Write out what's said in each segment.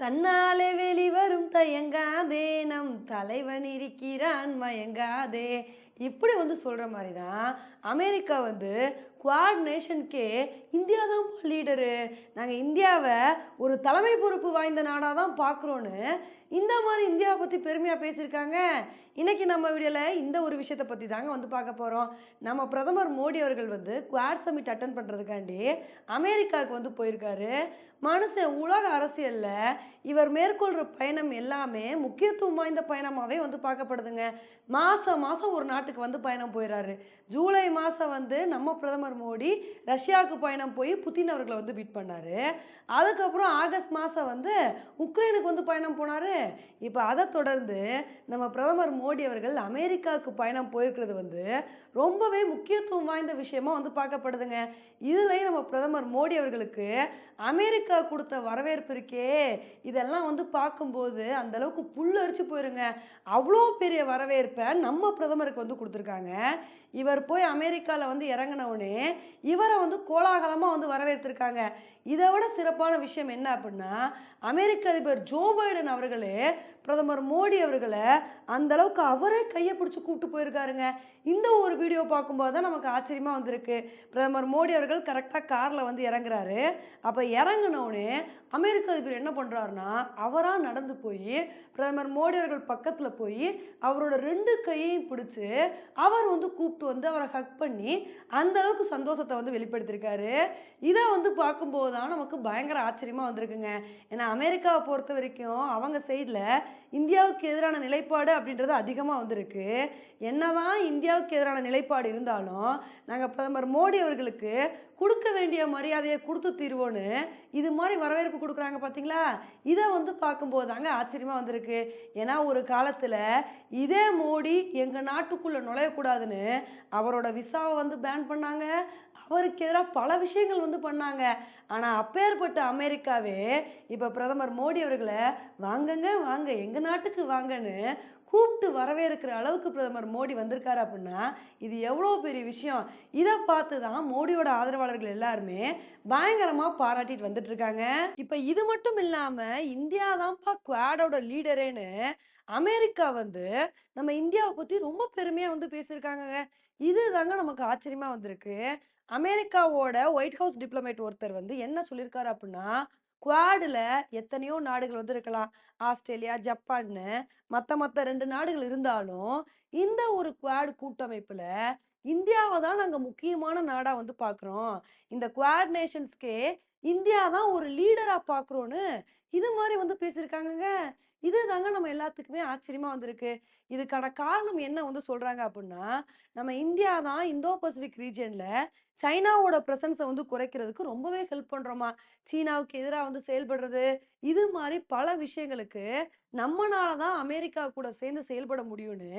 தன்னாலே வெளிவரும் தயங்காதே நம் தலைவன் இருக்கிறான் மயங்காதே. இப்படி வந்து சொல்கிற மாதிரி தான் அமெரிக்கா வந்து குவாட் நேஷனுக்கே இந்தியா தான் லீடரு நாங்கள் இந்தியாவை ஒரு தலைமை பொறுப்பு வாய்ந்த நாடாக தான் பார்க்குறோன்னு இந்த மாதிரி இந்தியாவை பற்றி பெருமையாக பேசியிருக்காங்க. இன்றைக்கி நம்ம வீடியோவில் இந்த ஒரு விஷயத்தை பற்றி தாங்க வந்து பார்க்க போகிறோம் நம்ம பிரதமர் மோடி அவர்கள் வந்து குவாட் சமிட் அட்டன் பண்ணுறதுக்காண்டி அமெரிக்காவுக்கு வந்து போயிருக்காரு. மனுஷன் உலக அரசியலில் இவர் மேற்கொள்கிற பயணம் எல்லாமே முக்கியத்துவம் வாய்ந்த பயணமாகவே வந்து பார்க்கப்படுதுங்க. மாதம் மாதம் ஒரு நாட்டுக்கு வந்து பயணம் போயிடுறாரு ஜூலை மாதம் வந்து நம்ம பிரதமர் மோடி ரஷ்யாவுக்கு பயணம் போய் புதின் அவர்களை வந்து மீட் பண்ணார். அதுக்கப்புறம் ஆகஸ்ட் மாதம் வந்து உக்ரைனுக்கு வந்து பயணம் போனார். இப்போ அதை தொடர்ந்து நம்ம பிரதமர் மோடி அவர்கள் அமெரிக்காவுக்கு பயணம் போயிருக்கிறது வந்து ரொம்பவே முக்கியத்துவம் வாய்ந்த விஷயமா வந்து பார்க்கப்படுதுங்க. இதுலேயும் நம்ம பிரதமர் மோடி அவர்களுக்கு அமெரிக்கா கொடுத்த வரவேற்பு இருக்கே இதெல்லாம் வந்து பார்க்கும்போது அந்த அளவுக்கு புல்லரிச்சு போயிருங்க. அவ்வளோ பெரிய வரவேற்பை நம்ம பிரதமருக்கு வந்து கொடுத்துருக்காங்க. இவர் போய் அமெரிக்காவில் வந்து இறங்கினவுடனே இவரை வந்து கோலாகலமாக வந்து வரவேற்றிருக்காங்க. இதை விட சிறப்பான விஷயம் என்ன அப்படின்னா அமெரிக்க அதிபர் ஜோ பைடன் அவர்களே பிரதமர் மோடி அவர்களை அந்த அளவுக்கு அவரே கையை பிடிச்சி கூப்பிட்டு போயிருக்காருங்க. இந்த ஒரு வீடியோ பார்க்கும்போது தான் நமக்கு ஆச்சரியமாக வந்திருக்கு. பிரதமர் மோடி அவர்கள் கரெக்டாக காரில் வந்து இறங்குறாரு. அப்போ இறங்கினோடனே அமெரிக்க அதிபர் என்ன பண்ணுறாருனா அவராக நடந்து போய் பிரதமர் மோடி அவர்கள் பக்கத்தில் போய் அவரோட ரெண்டு கையையும் பிடிச்சி அவர் வந்து கூப்பிட்டு வந்து அவரை ஹக் பண்ணி அந்த அளவுக்கு சந்தோஷத்தை வந்து வெளிப்படுத்தியிருக்காரு. இதை வந்து பார்க்கும்போது தான் நமக்கு பயங்கர ஆச்சரியமாக வந்திருக்குங்க. ஏன்னா அமெரிக்காவை பொறுத்த வரைக்கும் அவங்க சைடில் இந்தியாவுக்கு எதிரான நிலைப்பாடு அப்படின்றது அதிகமாக வந்திருக்கு. என்னதான் இந்தியாவுக்கு எதிரான நிலைப்பாடு இருந்தாலும் நாங்கள் பிரதமர் மோடி அவர்களுக்கு கொடுக்க வேண்டிய மரியாதையை கொடுத்து தீர்வோன்னு இது மாதிரி வரவேற்பு கொடுக்குறாங்க பார்த்தீங்களா இதை வந்து பார்க்கும்போது தாங்க ஆச்சரியமாக வந்திருக்கு. ஏன்னா ஒரு காலத்தில் இதே மோடி எங்கள் நாட்டுக்குள்ளே நுழையக்கூடாதுன்னு அவரோட விசாவை வந்து பேன் பண்ணாங்க. அவருக்கு எதிராக பல விஷயங்கள் வந்து பண்ணாங்க. ஆனால் அப்பேற்பட்ட அமெரிக்காவே இப்போ பிரதமர் மோடி அவர்களை வாங்கங்க வாங்க எங்கள் நாட்டுக்கு வாங்கன்னு கூப்பிட்டு வரவேற்கிற அளவுக்கு பிரதமர் மோடி வந்திருக்காரு அப்படின்னா இது எவ்வளோ பெரிய விஷயம்? இதை பார்த்து தான் மோடியோட ஆதரவாளர்கள் எல்லாருமே பயங்கரமாக பாராட்டிட்டு வந்துட்டு இருக்காங்க. இப்போ இது மட்டும் இல்லாமல் இந்தியா தான்ப்பா குவாடோட லீடரேன்னு அமெரிக்கா வந்து நம்ம இந்தியாவை பற்றி ரொம்ப பெருமையாக வந்து பேசியிருக்காங்க இது தாங்க நமக்கு ஆச்சரியமாக வந்திருக்கு. அமெரிக்காவோட ஒயிட் ஹவுஸ் டிப்ளமேட் ஒருத்தர் வந்து என்ன சொல்லியிருக்காரு அப்படின்னா குவாடில் எத்தனையோ நாடுகள் வந்து இருக்கலாம் ஆஸ்திரேலியா ஜப்பான்னு மற்ற மற்ற ரெண்டு நாடுகள் இருந்தாலும் இந்த ஒரு குவாட் கூட்டமைப்பில் இந்தியாவை தான் நாங்கள் முக்கியமான நாடாக வந்து பார்க்குறோம் இந்த குவாட் நேஷன்ஸ்க்கே இந்தியா தான் ஒரு லீடராக பார்க்குறோன்னு இது மாதிரி வந்து பேசியிருக்காங்கங்க. இது தாங்க நம்ம எல்லாத்துக்குமே ஆச்சரியமாக வந்திருக்கு. இதுக்கான காரணம் என்ன வந்து சொல்கிறாங்க அப்படின்னா நம்ம இந்தியா தான் இந்தோ பசிபிக் ரீஜனில் சைனாவோட பிரசன்ஸை வந்து குறைக்கிறதுக்கு ரொம்பவே ஹெல்ப் பண்ணுறோமா சீனாவுக்கு எதிராக வந்து செயல்படுறது? இது மாதிரி பல விஷயங்களுக்கு நம்மனால தான் அமெரிக்கா கூட சேர்ந்து செயல்பட முடியும்னு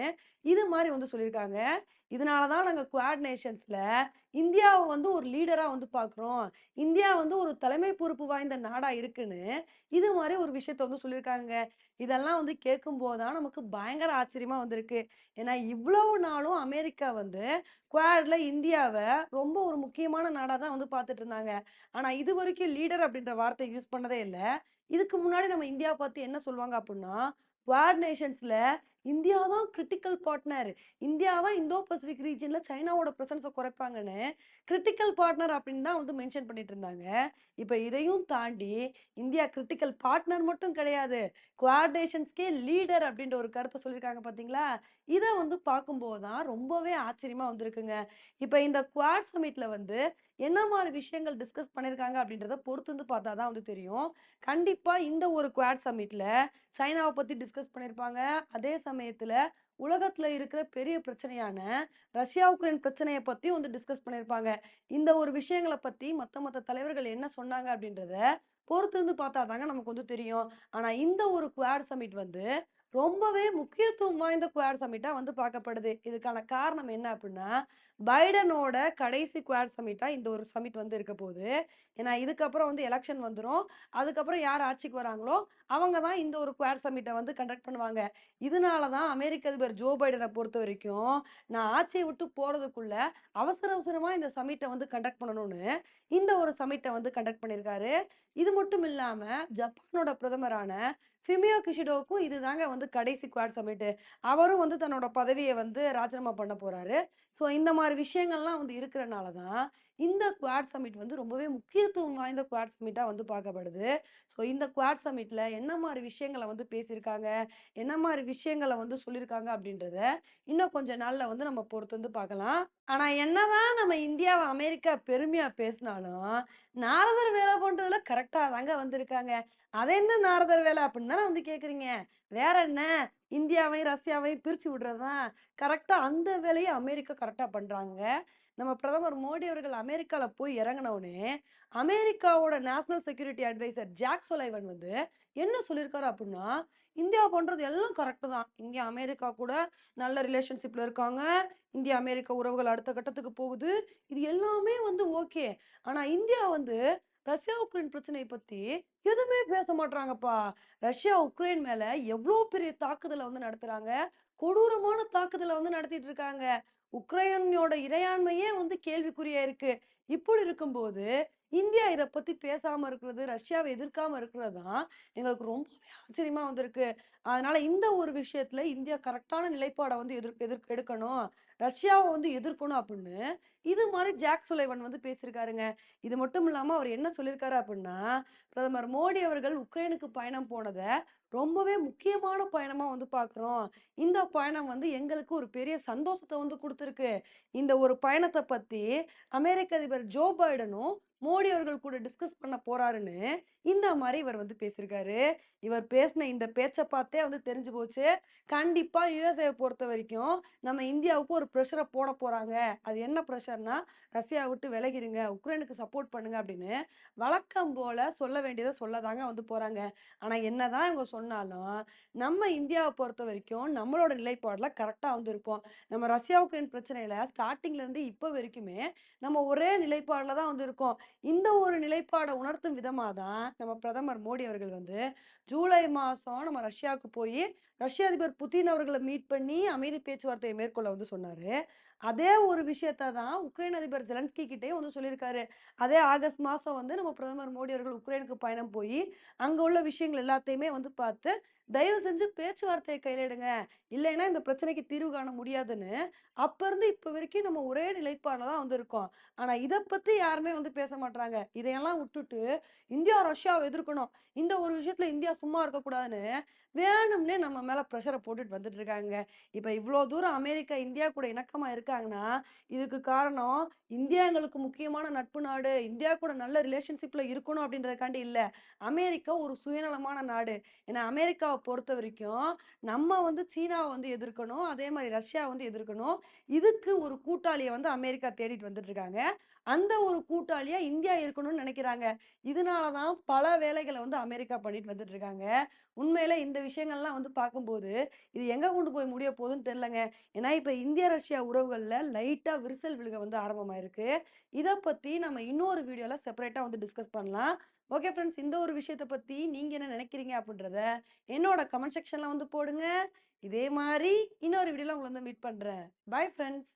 இது மாதிரி வந்து சொல்லியிருக்காங்க. இதனால தான் நாங்கள் குவாட் நேஷன்ஸில் இந்தியாவை வந்து ஒரு லீடராக வந்து பார்க்குறோம் இந்தியா வந்து ஒரு தலைமை பொறுப்பு வாய்ந்த நாடாக இருக்குன்னு இது மாதிரி ஒரு விஷயத்த வந்து சொல்லியிருக்காங்க. இதெல்லாம் வந்து கேட்கும்போது தான் நமக்கு பயங்கர ஆச்சரியமாக வந்திருக்கு. ஏன்னா இவ்வளவு நாளும் அமெரிக்கா வந்து குவாட்ல இந்தியாவை ரொம்ப ஒரு முக்கியமான நாடாக தான் வந்து பார்த்துட்டு இருந்தாங்க. ஆனால் இது வரைக்கும் லீடர் அப்படின்ற வார்த்தை யூஸ் பண்ணதே இல்லை. இதுக்கு முன்னாடி நம்ம இந்தியாவை பார்த்து என்ன சொல்லுவாங்க அப்படின்னா குவாட் நேஷன்ஸில் இந்தியா தான் கிரிட்டிக்கல் பார்ட்னர் இந்தியா தான் இந்தோ பசிபிக் ரீஜனில் சைனாவோட ப்ரெசன்ஸை குறைப்பாங்கன்னு கிரிட்டிக்கல் பார்ட்னர் அப்படின்னு தான் வந்து மென்ஷன் பண்ணிட்டு இருந்தாங்க. இப்போ இதையும் தாண்டி இந்தியா கிரிட்டிக்கல் பார்ட்னர் மட்டும் கிடையாது. குவார்டேஷன்ஸ்கே லீடர் அப்படின்ற ஒரு கருத்தை சொல்லியிருக்காங்க பார்த்தீங்களா இதை வந்து பார்க்கும்போது தான் ரொம்பவே ஆச்சரியமாக வந்திருக்குங்க. இப்போ இந்த குவாட் சமிட்டில் வந்து என்ன மாதிரி விஷயங்கள் டிஸ்கஸ் பண்ணியிருக்காங்க அப்படின்றத பொறுத்து வந்து பார்த்தா தான் வந்து தெரியும். கண்டிப்பாக இந்த ஒரு குவாட் சமிட்டில் சைனாவை பற்றி டிஸ்கஸ் டிஸ்கஸ் பண்ணியிருப்பாங்க அதே சமயத்தில் உலகத்தில் இருக்கிற பெரிய பிரச்சனையான ரஷ்யா உக்ரைன் பிரச்சனையை பற்றியும் வந்து டிஸ்கஸ் பண்ணியிருப்பாங்க இந்த ஒரு விஷயங்களை பற்றி மற்ற மற்ற தலைவர்கள் என்ன சொன்னாங்க அப்படின்றத பொறுத்து வந்து பார்த்தா தாங்க நமக்கு வந்து தெரியும். ஆனால் இந்த ஒரு குவாட் சமிட் வந்து ரொம்பவே முக்கியத்துவம் வாய்ந்த குவாட் சமிட்டாக வந்து பார்க்கப்படுது. இதுக்கான காரணம் என்ன அப்படின்னா பைடனோட கடைசி குவாட் சமிட்டா இந்த ஒரு சமிட் வந்து இருக்க போகுது. ஏன்னா இதுக்கப்புறம் வந்து எலெக்ஷன் வந்துடும் அதுக்கப்புறம் யார் ஆட்சிக்கு வராங்களோ அவங்க தான் இந்த ஒரு குவாட் சமிட்டை வந்து கண்டக்ட் பண்ணுவாங்க. இதனால தான் அமெரிக்க அதிபர் ஜோ பைடனை பொறுத்த வரைக்கும் நான் ஆட்சியை விட்டு போகிறதுக்குள்ள அவசர அவசரமாக இந்த சமிட்டை வந்து கண்டக்ட் பண்ணணும்னு இந்த ஒரு சமிட்டை வந்து கண்டக்ட் பண்ணியிருக்காரு இது மட்டும் இல்லாமல் ஜப்பானோட பிரதமரான ஃபிமியோ கிஷிடோவுக்கும் இதுதாங்க வந்து கடைசி குவாட் சமிட்டு அவரும் வந்து தன்னோட பதவியை வந்து ராஜினாமா பண்ண போறாரு. ஸோ இந்த மாதிரி விஷயங்கள்லாம் வந்து இருக்கிறனால தான் இந்த குவாட் சமிட் வந்து ரொம்பவே முக்கியத்துவம் வாய்ந்த குவாட் சமிட்டாக வந்து பார்க்கப்படுது. ஸோ இந்த குவாட் சமிட்டில் என்ன மாதிரி விஷயங்களை வந்து பேசியிருக்காங்க? என்ன மாதிரி விஷயங்களை வந்து சொல்லியிருக்காங்க? அப்படின்றத இன்னும் கொஞ்ச நாளில் வந்து நம்ம பொறுத்து வந்து பார்க்கலாம். ஆனால் என்னதான் நம்ம இந்தியாவை அமெரிக்கா பெருமையாக பேசினாலும் நாரதர் வேலை பண்ணுறதுல கரெக்டாக தாங்க வந்திருக்காங்க. அது என்ன நாரதர் வேலை அப்படின்னு தானே வந்து கேட்குறீங்க வேற என்ன? இந்தியாவையும் ரஷ்யாவையும் பிரித்து விடுறது தான் கரெக்டாக அந்த வேலையை அமெரிக்கா கரெக்டாக பண்ணுறாங்க நம்ம பிரதமர் மோடி அவர்கள் அமெரிக்காவில் போய் இறங்கினவுடனே அமெரிக்காவோட national security adviser Jake Sullivan வந்து என்ன சொல்லியிருக்காரு அப்படின்னா இந்தியா பண்ணுறது எல்லாம் கரெக்டு தான். இங்கே அமெரிக்கா கூட நல்ல ரிலேஷன்ஷிப்பில் இருக்காங்க. இந்தியா அமெரிக்கா உறவுகள் அடுத்த கட்டத்துக்கு போகுது. இது எல்லாமே வந்து ஓகே. ஆனால் இந்தியா வந்து ரஷ்யா உக்ரைன் பிரச்சனையை பற்றி எதுவுமே பேச மாட்றாங்கப்பா. ரஷ்யா உக்ரைன் மேலே எவ்வளோ பெரிய தாக்குதலை வந்து நடத்துகிறாங்க கொடூரமான தாக்குதலை வந்து நடத்திட்டு இருக்காங்க உக்ரைனோட இறையாண்மையே வந்து கேள்விக்குறியா இருக்கு. இப்படி இருக்கும்போது இந்தியா இதை பத்தி பேசாம இருக்கிறது ரஷ்யாவை எதிர்க்காம இருக்கிறது தான் எங்களுக்கு ரொம்பவே ஆச்சரியமா வந்திருக்கு. அதனால இந்த ஒரு விஷயத்துல இந்தியா கரெக்டான நிலைப்பாடை வந்து எதிர் எதிர் எடுக்கணும். ரஷ்யாவை வந்து எதிர்க்கணும் அப்படின்னு இது மாதிரி ஜாக் சுலைவன் வந்து பேசியிருக்காருங்க. இது மட்டும் இல்லாமல் அவர் என்ன சொல்லியிருக்காரு அப்படின்னா பிரதமர் மோடி அவர்கள் உக்ரைனுக்கு பயணம் போனதை ரொம்பவே முக்கியமான பயணமாக வந்து பார்க்குறோம். இந்த பயணம் வந்து எங்களுக்கு ஒரு பெரிய சந்தோஷத்தை வந்து கொடுத்துருக்கு. இந்த ஒரு பயணத்தை பற்றி அமெரிக்க அதிபர் ஜோ பைடனும் மோடி அவர்கள் கூட டிஸ்கஸ் பண்ண போறாருன்னு இந்த மாதிரி இவர் வந்து பேசியிருக்காரு இவர் பேசின இந்த பேச்சை பார்த்தே வந்து தெரிஞ்சு போச்சு. கண்டிப்பா யுஎஸ்ஏ பொறுத்த வரைக்கும் நம்ம இந்தியாவுக்கு ஒரு ப்ரெஷரை போட போறாங்க. அது என்ன ப்ரெஷர்னா ரஷ்யா விட்டு விலகிருங்க உக்ரைனுக்கு சப்போர்ட் பண்ணுங்க அப்படின்னு வழக்கம் போல சொல்ல வேண்டியதை சொல்லதாங்க வந்து போறாங்க. ஆனா என்னதான் இவங்க சொன்னாலும் நம்ம இந்தியாவை பொறுத்த வரைக்கும் நம்மளோட நிலைப்பாடுல கரெக்டா வந்து இருப்போம். நம்ம ரஷ்யா உக்ரைன் பிரச்சனையில ஸ்டார்டிங்ல இருந்து இப்போ வரைக்குமே நம்ம ஒரே நிலைப்பாடுல தான் வந்து இருக்கோம். இந்த ஒரு நிலைப்பாடை உணர்த்தும் விதமாக தான் நம்ம பிரதமர் மோடி அவர்கள் வந்து ஜூலை மாதம் நம்ம ரஷ்யாவுக்கு போய் ரஷ்ய அதிபர் புதின் அவர்களை மீட் பண்ணி அமைதி பேச்சுவார்த்தையை மேற்கொள்ள வந்து சொன்னார். அதே ஒரு விஷயத்த தான் உக்ரைன் அதிபர் ஜெலன்ஸ்கி கிட்டே வந்து சொல்லியிருக்காரு. அதே ஆகஸ்ட் மாதம் வந்து நம்ம பிரதமர் மோடி அவர்கள் உக்ரைனுக்கு பயணம் போய் அங்கே உள்ள விஷயங்கள் எல்லாத்தையுமே வந்து பார்த்து தயவு செஞ்சு பேச்சுவார்த்தையை கையில் எடுங்க இல்லைன்னா இந்த பிரச்சனைக்கு தீர்வு காண முடியாதுன்னு அப்ப இருந்து இப்போ வரைக்கும் நம்ம ஒரே நிலைப்பாடில் தான் வந்து இருக்கோம் ஆனா இதை பத்தி யாருமே வந்து பேச மாட்டாங்க இதையெல்லாம் விட்டுட்டு இந்தியா ரஷ்யாவை எதிர்க்கணும். இந்த ஒரு விஷயத்துல இந்தியா சும்மா இருக்கக்கூடாதுன்னு வேணும்னே நம்ம மேலே ப்ரெஷரை போட்டுட்டு வந்துட்டு இருக்காங்க. இப்போ இவ்வளோ தூரம் அமெரிக்கா இந்தியா கூட இணக்கமாக இருக்காங்கன்னா இதுக்கு காரணம் இந்தியா எங்களுக்கு முக்கியமான நட்பு நாடு இந்தியா கூட நல்ல ரிலேஷன்ஷிப்பில் இருக்கணும் அப்படின்றதுக்காண்டி இல்லை. அமெரிக்கா ஒரு சுயநலமான நாடு. ஏன்னா அமெரிக்காவை பொறுத்த வரைக்கும் நம்ம வந்து சீனாவை வந்து எதிர்க்கணும் அதே மாதிரி ரஷ்யா வந்து எதிர்க்கணும். இதுக்கு ஒரு கூட்டாளியை வந்து அமெரிக்கா தேடிட்டு வந்துட்டு இருக்காங்க. அந்த ஒரு கூட்டாளியா இந்தியா இருக்கணும்னு நினைக்கிறாங்க. இதனால தான் பல வேலைகளை வந்து அமெரிக்கா பண்ணிட்டு வந்துட்டு இருக்காங்க. உண்மையில இந்த விஷயங்கள்லாம் வந்து பார்க்கும்போது இது எங்க கொண்டு போய் முடிய போகுதுன்னு தெரிலங்க ஏன்னா இப்ப இந்திய ரஷ்யா உறவுகள்ல லைட்டா விரிசல் விழுக வந்து ஆரம்பமாயிருக்கு. இதை பத்தி நம்ம இன்னொரு வீடியோல செப்பரேட்டா வந்து டிஸ்கஸ் பண்ணலாம். ஓகே ஃப்ரெண்ட்ஸ் இந்த ஒரு விஷயத்தை பத்தி நீங்க என்ன நினைக்கிறீங்க அப்படின்றத என்னோட கமெண்ட் செக்ஷன்ல வந்து போடுங்க. இதே மாதிரி இன்னொரு வீடியோல உங்களை வந்து மீட் பண்றேன். Bye friends!